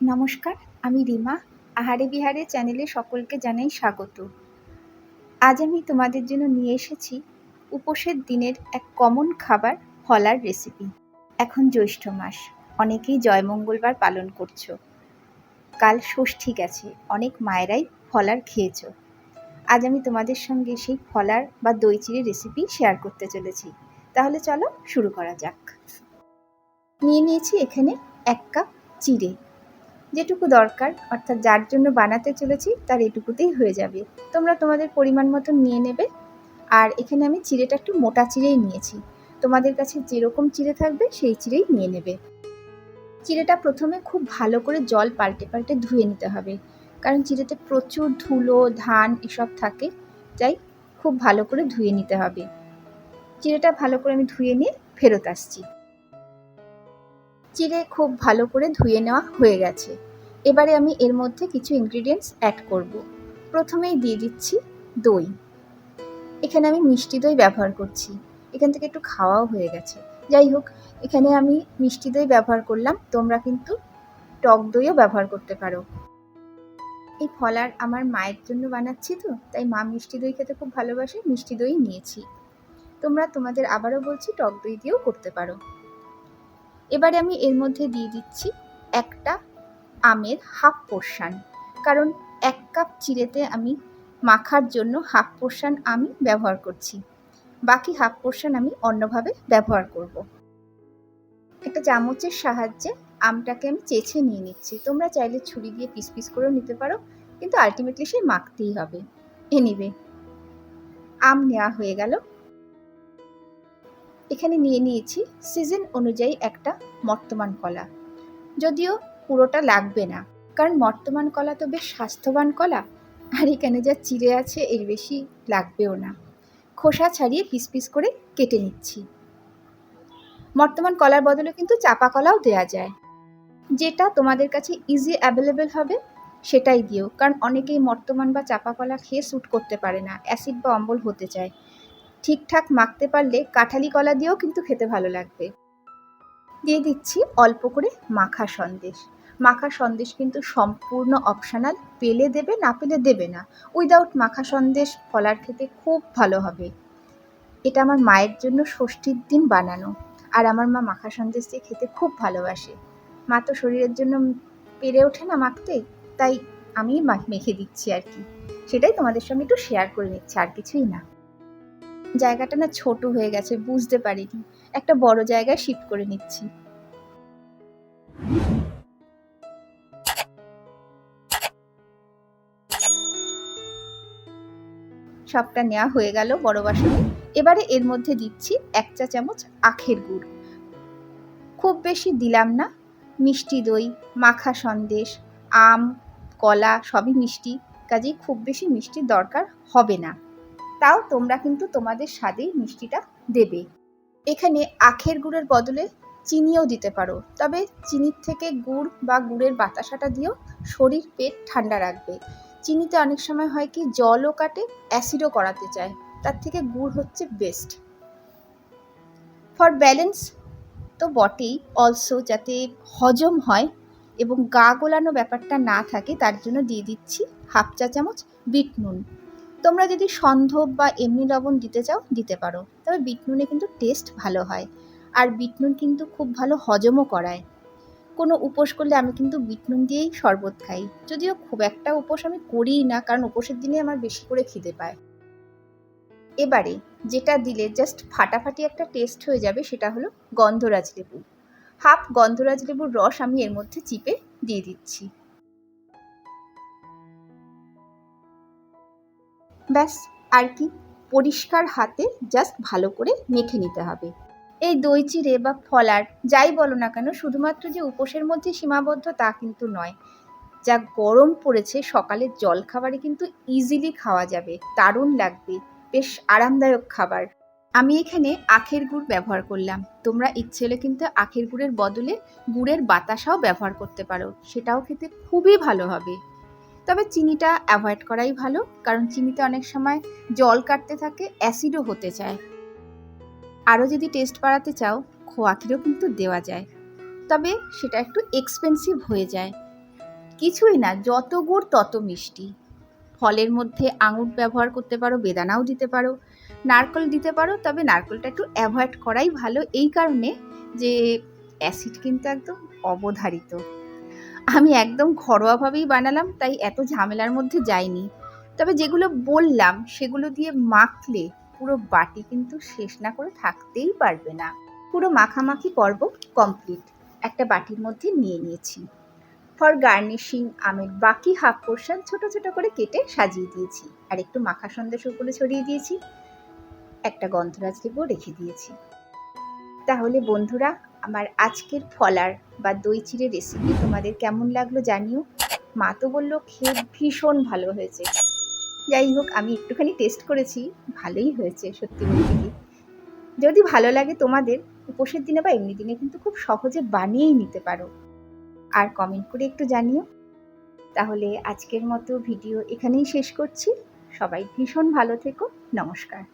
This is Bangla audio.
নমস্কার, আমি রিমা। আহারে বিহারে চ্যানেলে সকলকে জানাই স্বাগত। আজ আমি তোমাদের জন্য নিয়ে এসেছি উপোসের দিনের এক কমন খাবার ফলার রেসিপি এখন জ্যৈষ্ঠ মাস, অনেকেই জয়মঙ্গলবার পালন করছ। কাল ষষ্ঠী গেছে, অনেক মায়েরাই ফলার খেয়েছো। আজ আমি তোমাদের সঙ্গে সেই ফলার বা দই রেসিপি শেয়ার করতে চলেছি। তাহলে চলো শুরু করা যাক। নিয়ে নিয়েছি এখানে এক কাপ চিড়ে। যেটুকু দরকার, অর্থাৎ যার জন্য বানাতে চলেছি, তার এটুকুতেই হয়ে যাবে। তোমরা তোমাদের পরিমাণ মতো নিয়ে নেবে। আর এখানে আমি চিড়েটা একটু মোটা চিড়েই নিয়েছি। তোমাদের কাছে যেরকম চিড়ে থাকবে, সেই চিড়েই নিয়ে নেবে। চিড়েটা প্রথমে খুব ভালো করে জল পাল্টে পাল্টে ধুয়ে নিতে হবে। কারণ চিড়েতে প্রচুর ধুলো, ধান এসব থাকে। তাই খুব ভালো করে ধুয়ে নিতে হবে। চিড়েটা ভালো করে আমি ধুয়ে নিয়ে ফেরত আসছি। চিড়ে খুব ভালো করে ধুয়ে নেওয়া হয়ে গেছে। এবারে আমি এর মধ্যে কিছু ইনগ্রিডিয়েন্টস অ্যাড করব। প্রথমেই দিয়ে দিচ্ছি দই। এখানে আমি মিষ্টি দই ব্যবহার করছি। এখান থেকে একটু খাওয়াও হয়ে গেছে। যাই হোক, এখানে আমি মিষ্টি দই ব্যবহার করলাম। তোমরা কিন্তু টক দইও ব্যবহার করতে পারো। এই ফলার আমার মায়ের জন্য বানাচ্ছি তো, তাই মা মিষ্টি দই খেতে খুব ভালোবাসে, মিষ্টি দই নিয়েছি। তোমরা তোমাদের আবারও বলছি, টক দই দিয়েও করতে পারো। এবারে আমি এর মধ্যে দিয়ে দিচ্ছি একটা আমের হাফ পোর্শান কারণ এক কাপ চিড়েতে আমি মাখার জন্য হাফ পোর্শান আমি ব্যবহার করছি। বাকি হাফ পোর্শান আমি অন্যভাবে ব্যবহার করব। একটা চামচের সাহায্যে আমটাকে আমি চেছে নিয়ে নিচ্ছি। তোমরা চাইলে ছুরি দিয়ে পিস পিস করেও নিতে পারো, কিন্তু আলটিমেটলি সে মাখতেই হবে। এনিবে আম নেওয়া হয়ে গেল। এখানে নিয়ে নিয়েছি সিজন অনুযায়ী একটা মর্তমান কলা। যদিও পুরোটা লাগবে না, কারণ মর্তমান কলা তো বেশ স্বাস্থ্যবান কলা, আর এখানে যা চিড়ে আছে এর বেশি লাগবেও না। খোসা ছাড়িয়ে পিস পিস করে কেটে নিচ্ছি। মর্তমান কলার বদলে কিন্তু চাপা কলাও দেওয়া যায়। যেটা তোমাদের কাছে ইজি অ্যাভেলেবেল হবে, সেটাই দিও, কারণ অনেকেই মর্তমান বা চাপা কলা খেয়ে স্যুট করতে পারে না অ্যাসিড বা অম্বল হতে চায়। ঠিকঠাক মাখতে পারলে কাঁঠালি কলা দিয়েও কিন্তু খেতে ভালো লাগবে। দিয়ে দিচ্ছি অল্প করে মাখা সন্দেশ। মাখা সন্দেশ কিন্তু সম্পূর্ণ অপশনাল পেলে দেবে, না পেলে দেবে না। উইদাউট মাখা সন্দেশ ফলার খেতে খুব ভালো হবে। এটা আমার মায়ের জন্য ষষ্ঠীর দিন বানানো। আর আমার মা মাখা সন্দেশ দিয়ে খেতে খুব ভালোবাসে। মা তো শরীরের জন্য পেরে ওঠে না মাখতে, তাই আমি মেখে দিচ্ছি আর কি। সেটাই তোমাদের সঙ্গে একটু শেয়ার করে নিচ্ছি, আর কিছুই না। জায়গাটা না ছোট হয়ে গেছে, বুঝতে পারিনি। একটা বড় জায়গায় শিফট করে নিচ্ছি। সবটা নেওয়া হয়ে গেল বড় বাসনে। এবারে এর মধ্যে দিচ্ছি এক চা চামচ আখের গুড়। খুব বেশি দিলাম না। মিষ্টি দই, মাখা সন্দেশ, আম, কলা সবই মিষ্টি। কাজেই খুব বেশি মিষ্টির দরকার হবে না। তাও তোমরা কিন্তু তোমাদের স্বাদেই মিষ্টিটা দেবে। এখানে আখের গুড়ের বদলে চিনিও দিতে পারো, তবে চিনির থেকে গুড় বা গুড়ের বাতাসাটা দিয়েও শরীর পেট ঠান্ডা রাখবে। চিনিতে অনেক সময় হয় কি, জলও কাটে, অ্যাসিডও করাতে চায়, তার থেকে গুড় হচ্ছে বেস্ট ফর ব্যালেন্স তো বটেই অলসো যাতে হজম হয় এবং গা গোলানো ব্যাপারটা না থাকে, তার জন্য দিয়ে দিচ্ছি হাফ চা চামচ বিট নুন। তোমরা যদি সন্ধব বা এমনি লবণ দিতে চাও, দিতে পারো। তবে বিট নুনে কিন্তু টেস্ট ভালো হয়। আর বিট নুন কিন্তু খুব ভালো হজমও করায়। কোনো উপোস করলে আমি কিন্তু বিট নুন দিয়েই শরবত খাই। যদিও খুব একটা উপোস আমি করিই না, কারণ উপোসের দিনে আমার বেশি করে খিদে পায়। এবারে যেটা দিলে জাস্ট ফাটাফাটি একটা টেস্ট হয়ে যাবে, সেটা হলো গন্ধরাজ লেবু। হাফ গন্ধরাজ লেবুর রস আমি এর মধ্যে চিপে দিয়ে দিচ্ছি। ব্যাস, আর কি। পরিষ্কার হাতে জাস্ট ভালো করে মেখে নিতে হবে। এই দই, চিড়ে বা ফলার যাই বলো না কেন, শুধুমাত্র যে উপোসের মধ্যে সীমাবদ্ধ তা কিন্তু নয়। যা গরম পড়েছে সকালের জল খাবারে কিন্তু ইজিলি খাওয়া যাবে, দারুণ লাগবে, বেশ আরামদায়ক খাবার। আমি এখানে আখের গুড় ব্যবহার করলাম। তোমরা ইচ্ছে হলে কিন্তু আখের গুড়ের বদলে গুড়ের বাতাসাও ব্যবহার করতে পারো। সেটাও খেতে খুবই ভালো হবে। তবে চিনিটা অ্যাভয়েড করাই ভালো, কারণ চিনিতে অনেক সময় জল কাটতে থাকে, অ্যাসিডও হতে চায়। আরও যদি টেস্ট বাড়াতে চাও খোয়া ক্ষীরও কিন্তু দেওয়া যায়। তবে সেটা একটু এক্সপেন্সিভ হয়ে যায়। কিছুই না, যত গুড় তত মিষ্টি। ফলের মধ্যে আঙুর ব্যবহার করতে পারো, বেদানাও দিতে পারো, নারকল দিতে পারো, তবে নারকলটা একটু অ্যাভয়েড করাই ভালো, এই কারণে যে অ্যাসিড কিন্তু একদম অবধারিত। আমি একদম ঘরোয়াভাবেই বানালাম, তাই এত ঝামেলার মধ্যে যাইনি। তবে যেগুলো বললাম, সেগুলো দিয়ে মাখলে পুরো বাটি কিন্তু শেষ না করে থাকতেই পারবে না। পুরো মাখামাখি পর্ব কমপ্লিট। একটা বাটির মধ্যে নিয়ে নিয়েছি। ফর গার্নিশিং আমের বাকি হাফ পোর্শন ছোট ছোট করে কেটে সাজিয়ে দিয়েছি। আর একটু মাখা সন্দেশ উপরে ছড়িয়ে দিয়েছি। একটা গন্ধরাজ লেবু রেখে দিয়েছি। তাহলে বন্ধুরা আমার আজকের ফলার বা দই চিড়ে রেসিপি তোমাদের কেমন লাগল জানিও। মা তো বলল, খেয়ে ভীষণ ভালো হয়েছে। যাই হোক, আমি একটুখানি টেস্ট করেছি, ভালোই হয়েছে, সত্যি বলতে যদি ভালো লাগে তোমাদের, উপোসের দিনে বা এমনি দিনে কিন্তু খুব সহজে বানিয়েই নিতে পারো। আর কমেন্ট করে একটু জানিও। তাহলে আজকের মতো ভিডিও এখানেই শেষ করছি। সবাই ভীষণ ভালো থেকো। নমস্কার।